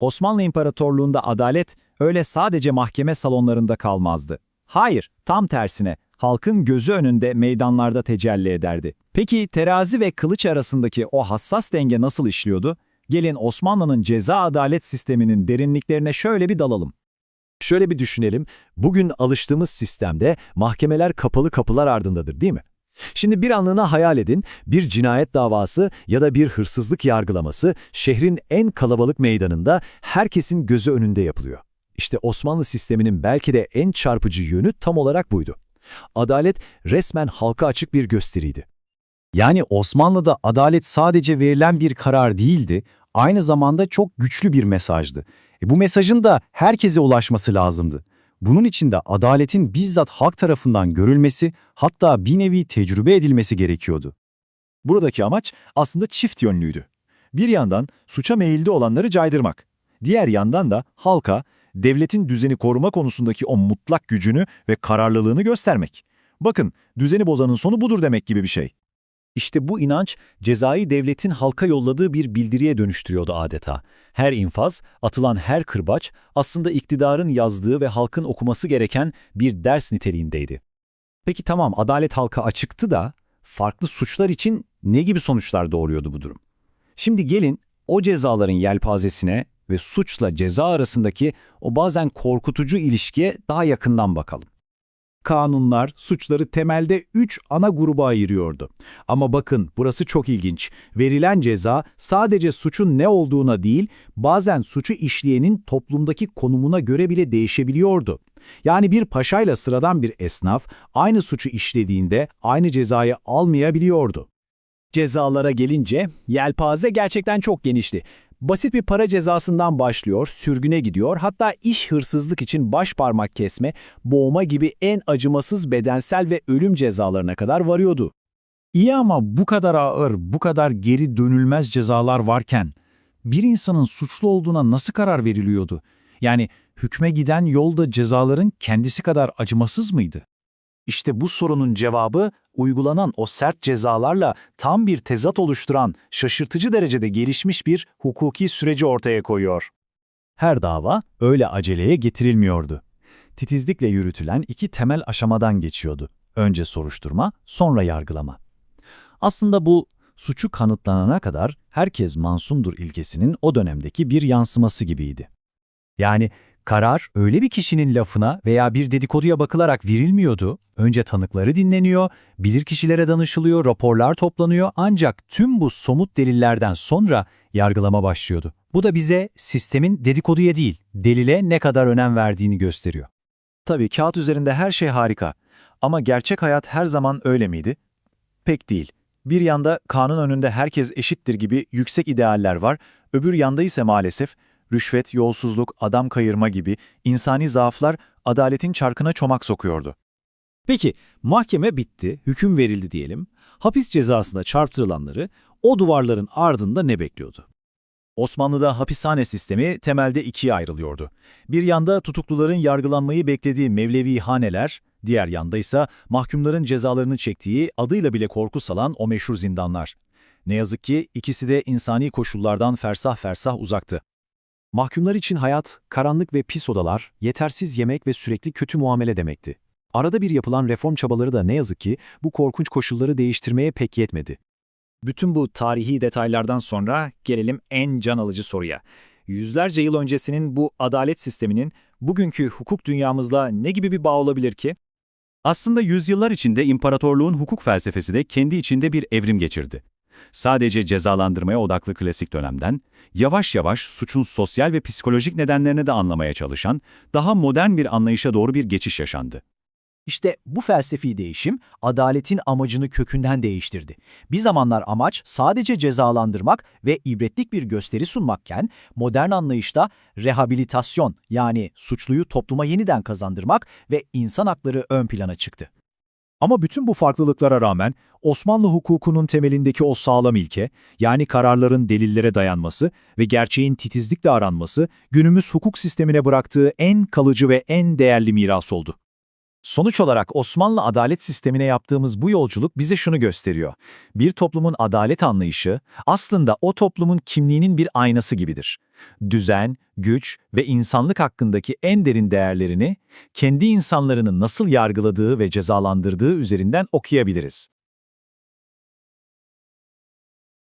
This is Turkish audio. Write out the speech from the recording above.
Osmanlı İmparatorluğu'nda adalet öyle sadece mahkeme salonlarında kalmazdı. Hayır, tam tersine halkın gözü önünde meydanlarda tecelli ederdi. Peki terazi ve kılıç arasındaki o hassas denge nasıl işliyordu? Gelin Osmanlı'nın ceza adalet sisteminin derinliklerine şöyle bir dalalım. Şöyle bir düşünelim, bugün alıştığımız sistemde mahkemeler kapalı kapılar ardındadır değil mi? Şimdi bir anlığına hayal edin, bir cinayet davası ya da bir hırsızlık yargılaması şehrin en kalabalık meydanında herkesin gözü önünde yapılıyor. İşte Osmanlı sisteminin belki de en çarpıcı yönü tam olarak buydu. Adalet resmen halka açık bir gösteriydi. Yani Osmanlı'da adalet sadece verilen bir karar değildi, aynı zamanda çok güçlü bir mesajdı. E bu mesajın da herkese ulaşması lazımdı. Bunun için de adaletin bizzat halk tarafından görülmesi, hatta bir nevi tecrübe edilmesi gerekiyordu. Buradaki amaç aslında çift yönlüydü. Bir yandan suça meyilli olanları caydırmak, diğer yandan da halka devletin düzeni koruma konusundaki o mutlak gücünü ve kararlılığını göstermek. Bakın, düzeni bozanın sonu budur demek gibi bir şey. İşte bu inanç cezayı devletin halka yolladığı bir bildiriye dönüştürüyordu adeta. Her infaz, atılan her kırbaç aslında iktidarın yazdığı ve halkın okuması gereken bir ders niteliğindeydi. Peki tamam adalet halka açıktı da farklı suçlar için ne gibi sonuçlar doğuruyordu bu durum? Şimdi gelin o cezaların yelpazesine ve suçla ceza arasındaki o bazen korkutucu ilişkiye daha yakından bakalım. Kanunlar suçları temelde üç ana gruba ayırıyordu. Ama bakın burası çok ilginç. Verilen ceza sadece suçun ne olduğuna değil, bazen suçu işleyenin toplumdaki konumuna göre bile değişebiliyordu. Yani bir paşayla sıradan bir esnaf aynı suçu işlediğinde aynı cezayı almayabiliyordu. Cezalara gelince yelpaze gerçekten çok genişti. Basit bir para cezasından başlıyor, sürgüne gidiyor, hatta iş hırsızlık için baş parmak kesme, boğma gibi en acımasız bedensel ve ölüm cezalarına kadar varıyordu. İyi ama bu kadar ağır, bu kadar geri dönülmez cezalar varken bir insanın suçlu olduğuna nasıl karar veriliyordu? Yani hükme giden yolda cezaların kendisi kadar acımasız mıydı? İşte bu sorunun cevabı uygulanan o sert cezalarla tam bir tezat oluşturan şaşırtıcı derecede gelişmiş bir hukuki süreci ortaya koyuyor. Her dava öyle aceleye getirilmiyordu. Titizlikle yürütülen iki temel aşamadan geçiyordu. Önce soruşturma, sonra yargılama. Aslında bu suçu kanıtlanana kadar herkes mansumdur ilkesinin o dönemdeki bir yansıması gibiydi. Yani karar öyle bir kişinin lafına veya bir dedikoduya bakılarak verilmiyordu. Önce tanıkları dinleniyor, bilirkişilere danışılıyor, raporlar toplanıyor ancak tüm bu somut delillerden sonra yargılama başlıyordu. Bu da bize sistemin dedikoduya değil, delile ne kadar önem verdiğini gösteriyor. Tabii kağıt üzerinde her şey harika ama gerçek hayat her zaman öyle miydi? Pek değil. Bir yanda kanun önünde herkes eşittir gibi yüksek idealler var, öbür yanda ise maalesef rüşvet, yolsuzluk, adam kayırma gibi insani zaaflar adaletin çarkına çomak sokuyordu. Peki mahkeme bitti, hüküm verildi diyelim. Hapis cezasına çarptırılanları o duvarların ardında ne bekliyordu? Osmanlı'da hapishane sistemi temelde ikiye ayrılıyordu. Bir yanda tutukluların yargılanmayı beklediği Mevlevi haneler, diğer yanda ise mahkumların cezalarını çektiği adıyla bile korku salan o meşhur zindanlar. Ne yazık ki ikisi de insani koşullardan fersah fersah uzaktı. Mahkumlar için hayat, karanlık ve pis odalar, yetersiz yemek ve sürekli kötü muamele demekti. Arada bir yapılan reform çabaları da ne yazık ki bu korkunç koşulları değiştirmeye pek yetmedi. Bütün bu tarihi detaylardan sonra gelelim en can alıcı soruya. Yüzlerce yıl öncesinin bu adalet sisteminin bugünkü hukuk dünyamızla ne gibi bir bağ olabilir ki? Aslında yüzyıllar içinde imparatorluğun hukuk felsefesi de kendi içinde bir evrim geçirdi. Sadece cezalandırmaya odaklı klasik dönemden, yavaş yavaş suçun sosyal ve psikolojik nedenlerini de anlamaya çalışan, daha modern bir anlayışa doğru bir geçiş yaşandı. İşte bu felsefi değişim adaletin amacını kökünden değiştirdi. Bir zamanlar amaç sadece cezalandırmak ve ibretlik bir gösteri sunmakken modern anlayışta rehabilitasyon yani suçluyu topluma yeniden kazandırmak ve insan hakları ön plana çıktı. Ama bütün bu farklılıklara rağmen Osmanlı hukukunun temelindeki o sağlam ilke, yani kararların delillere dayanması ve gerçeğin titizlikle aranması, günümüz hukuk sistemine bıraktığı en kalıcı ve en değerli miras oldu. Sonuç olarak Osmanlı adalet sistemine yaptığımız bu yolculuk bize şunu gösteriyor. Bir toplumun adalet anlayışı aslında o toplumun kimliğinin bir aynası gibidir. Düzen, güç ve insanlık hakkındaki en derin değerlerini kendi insanlarını nasıl yargıladığı ve cezalandırdığı üzerinden okuyabiliriz.